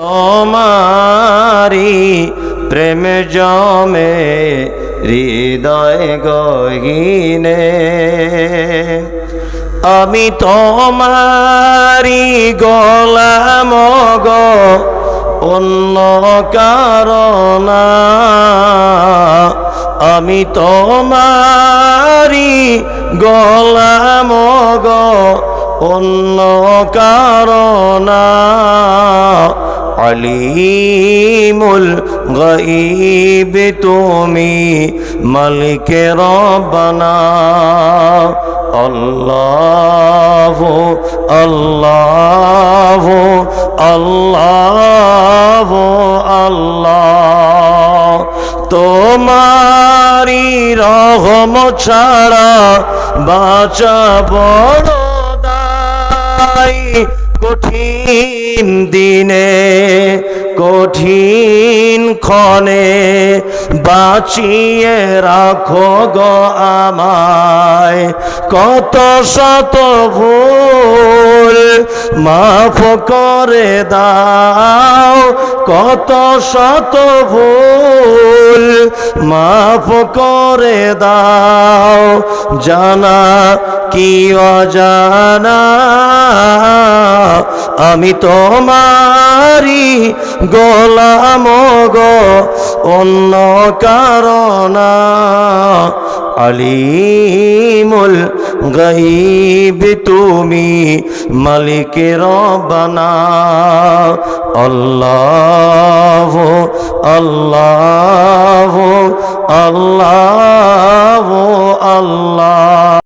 তোমারি প্রেম জমে হৃদয় গহিনে। আমি তোমারি গোলাম গো, অন্য কারণা। আমি তোমারি গোলাম গো, অন্য কারণা। আলিমুল গাইব তুমি মালিক রব্বানা। আল্লাহ আল্লাহ আল্লাহ আল্লাহ। তোমারি রহম ছাড়া বাঁচা বড় দায় কঠিন দিনে, কঠিন ক্ষণে। বাঁচিয়ে রাখো গো আমায়। কত শত ভুল মাফ করে দাও। কত শত ভুল মাফ করে দাও। জানা, কি অজানা? আমি তোমারি গোলাম গো, অন্য কারণা। আলিমুল গাইব তুমি মালিক রব্বানা। আল্লাহ আল্লাহ আল্লাহ। আল্লাহ।